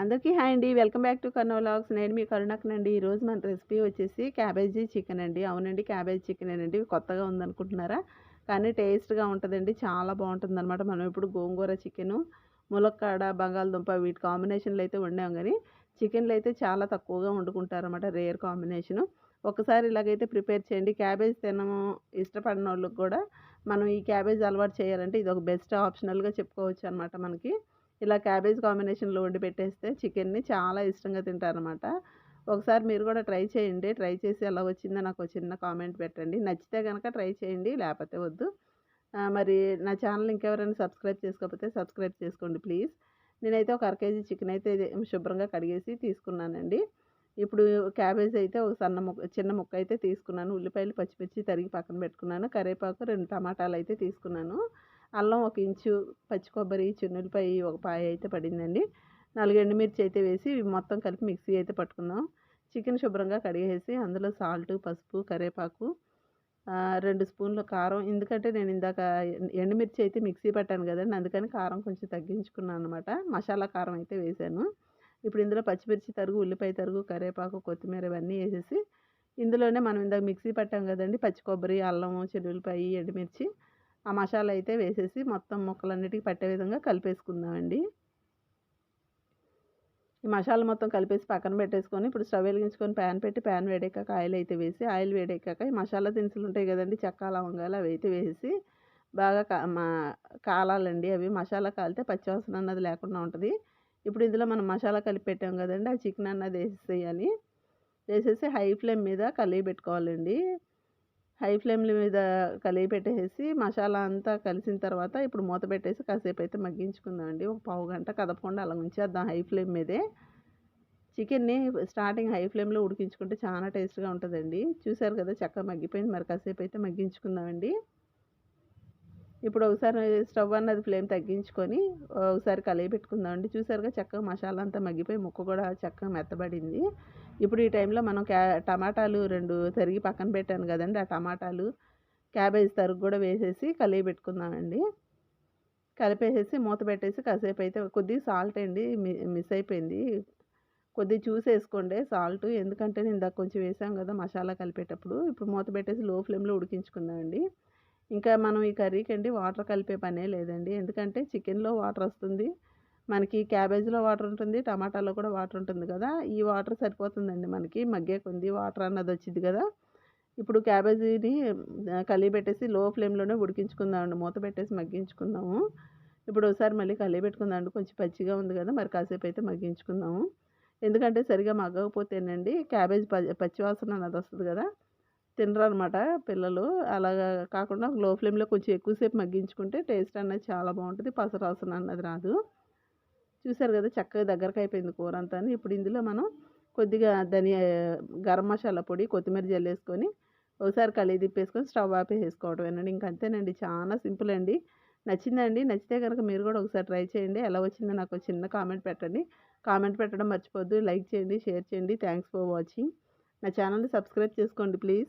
అందరికీ హాయ్ అండి. Welcome back to కర్నో వ్లాగ్స్. నేను మీ కరుణాకనండి ఈరోజు మన రెసిపీ వచ్చేసి క్యాబేజీ చికెన్ అండి. అవునండి క్యాబేజీ చికెన్ అండి కొత్తగా ఉందనుకుంటున్నారా? కానీ టేస్ట్గా ఉంటుందండి. చాలా బాగుంటుంది అనమాట మనం ఇప్పుడు గోంగూర చికెను ములక్కాడ బంగాళదుంప వీటి కాంబినేషన్లు అయితే వండాం కానీ చికెన్లు అయితే చాలా తక్కువగా వండుకుంటారన్నమాట. Rare combination. ఒకసారి ఇలాగైతే ప్రిపేర్ చేయండి. క్యాబేజ్ తినము ఇష్టపడిన వాళ్ళకి కూడా మనం ఈ క్యాబేజ్ అలవాటు చేయాలంటే ఇది ఒక బెస్ట్ ఆప్షనల్గా చెప్పుకోవచ్చు అనమాట మనకి. ఇలా క్యాబేజ్ కాంబినేషన్లో వండి పెట్టేస్తే చికెన్ని చాలా ఇష్టంగా తింటారనమాట ఒకసారి మీరు కూడా ట్రై చేయండి. ట్రై చేసి ఎలా వచ్చిందో నాకు ఒక చిన్న కామెంట్ పెట్టండి. నచ్చితే కనుక ట్రై చేయండి లేకపోతే వద్దు. మరి నా ఛానల్ ఇంకెవరైనా సబ్స్క్రైబ్ చేసుకోకపోతే సబ్స్క్రైబ్ చేసుకోండి ప్లీజ్. నేనైతే ఒక అర కేజీ చికెన్ అయితే శుభ్రంగా కడిగేసి తీసుకున్నానండి. ఇప్పుడు క్యాబేజ్ అయితే ఒక సన్న ముక్క చిన్న ముక్క అయితే తీసుకున్నాను. ఉల్లిపాయలు పచ్చిమిర్చి తరిగి పక్కన పెట్టుకున్నాను. కరివేపాకు రెండు టమాటాలు అయితే తీసుకున్నాను. అల్లం ఒక ఇంచు పచ్చి కొబ్బరి చున్నులపై ఒక పాయ అయితే పడిందండి. నాలుగు ఎండుమిర్చి అయితే వేసి మొత్తం కలిపి మిక్సీ అయితే పట్టుకుందాం. చికెన్ శుభ్రంగా కడిగేసి అందులో సాల్ట్ పసుపు కరివేపాకు రెండు స్పూన్లు కారం. ఎందుకంటే నేను ఇందాక ఎండుమిర్చి అయితే మిక్సీ పట్టాను కదండి అందుకని కారం కొంచెం తగ్గించుకున్నాను అనమాట మసాలా కారం అయితే వేసాను. ఇప్పుడు ఇందులో పచ్చిమిర్చి తరుగు ఉల్లిపాయ తరుగు కరేపాకు కొత్తిమీర ఇవన్నీ వేసేసి ఇందులోనే మనం ఇందాక మిక్సీ పట్టాం కదండి పచ్చి కొబ్బరి అల్లము చెల్లుల్లిపాయ ఎండుమిర్చి ఆ మసాలా అయితే వేసేసి మొత్తం ముక్కలన్నిటికీ పట్టే విధంగా కలిపేసుకుందామండి. ఈ మసాలా మొత్తం కలిపేసి పక్కన పెట్టేసుకొని ఇప్పుడు స్టవ్ వెలిగించుకొని ప్యాన్ పెట్టి ప్యాన్ వేడెక్కాక ఆయిల్ అయితే వేసి ఆయిల్ వేడెక్కాక ఈ మసాలా దినుసులు ఉంటాయి కదండి చెక్క లవంగాలు అవి అయితే వేసి బాగా కా మా కాలాలండి అవి. మసాలా కాలితే పచ్చివాసన అన్నది లేకుండా ఉంటుంది. ఇప్పుడు ఇందులో మనం మసాలా కలిపి పెట్టాం కదండి ఆ చికెన్ అన్నది వేసేసేయాలి. వేసేసి హై ఫ్లేమ్ మీద కలిగి పెట్టుకోవాలండి హై ఫ్లేమ్ మీద కలిగి పెట్టేసి మసాలా అంతా కలిసిన తర్వాత ఇప్పుడు మూత పెట్టేసి కాసేపు అయితే మగ్గించుకుందామండి. ఒక పావు గంట కదపకుండా అలా ఉంచేద్దాం హై ఫ్లేమ్ మీదే. చికెన్ని స్టార్టింగ్ హై ఫ్లేమ్లో ఉడికించుకుంటే చాలా టేస్ట్గా ఉంటుందండి. చూసారు కదా చక్కగా మగ్గిపోయింది. మరి కాసేపు అయితే మగ్గించుకుందామండి. ఇప్పుడు ఒకసారి స్టవ్ అన్నది ఫ్లేమ్ తగ్గించుకొని ఒకసారి కలిగి పెట్టుకుందామండి చూసారుగా చక్కగా మసాలా అంతా మగ్గిపోయి ముక్క కూడా చక్కగా మెత్తబడింది. ఇప్పుడు ఈ టైంలో మనం క్యా టమాటాలు రెండు తరిగి పక్కన పెట్టాను కదండి. ఆ టమాటాలు క్యాబేజ్ తరుగు కూడా వేసేసి కలిగి పెట్టుకుందామండి కలిపేసేసి మూత పెట్టేసి కాసేపు అయితే కొద్దిగా సాల్ట్ అండి మి- మిస్ అయిపోయింది. కొద్దిగా చూసేసుకోండి సాల్ట్. ఎందుకంటే నేను ఇందాక కొంచెం వేసాం కదా మసాలా కలిపేటప్పుడు. ఇప్పుడు మూత పెట్టేసి లో ఫ్లేమ్లో ఉడికించుకుందామండి ఇంకా మనం ఈ కర్రీకి అండి వాటర్ కలిపే పనే లేదండి. ఎందుకంటే చికెన్లో వాటర్ వస్తుంది. మనకి క్యాబేజ్లో వాటర్ ఉంటుంది. టమాటాలో కూడా వాటర్ ఉంటుంది కదా. ఈ వాటర్ సరిపోతుందండి మనకి. మగ్గే కొంది వాటర్ అన్నది వచ్చింది కదా. ఇప్పుడు క్యాబేజీని ఆ, కలిగి పెట్టేసి లో ఫ్లేమ్లోనే ఉడికించుకుందామండి. మూత పెట్టేసి మగ్గించుకుందాము. ఇప్పుడు ఒకసారి మళ్ళీ కలిగి పెట్టుకుందామండి. కొంచెం పచ్చిగా ఉంది కదా. మరి కాసేపు అయితే మగ్గించుకుందాము. ఎందుకంటే సరిగా మగ్గకపోతేనండి క్యాబేజ్ ప- పచ్చివాసన అన్నది వస్తుంది కదా. తినరు అనమాట పిల్లలు. అలాగా కాకుండా లో ఫ్లేమ్లో కొంచెం ఎక్కువసేపు మగ్గించుకుంటే టేస్ట్ అన్నది చాలా బాగుంటుంది. పసరాసన అన్నది రాదు. చూసారు కదా చక్కగా దగ్గరకు అయిపోయింది కూర అంతా ఇప్పుడు ఇందులో మనం కొద్దిగా ధనియా గరం మసాలా పొడి కొత్తిమీర జల్లేసుకొని ఒకసారి కలిగి తిప్పేసుకొని స్టవ్ ఆపేసుకోవడం ఏనండి ఇంక అంతేనండి చాలా సింపుల్ అండి. నచ్చిందండి. నచ్చితే కనుక మీరు కూడా ఒకసారి ట్రై చేయండి. ఎలా వచ్చిందో నాకు చిన్న కామెంట్ పెట్టండి. కామెంట్ పెట్టడం మర్చిపోద్దు. లైక్ చేయండి షేర్ చేయండి. Thanks for watching. నా ఛానల్ని సబ్స్క్రైబ్ చేసుకోండి ప్లీజ్.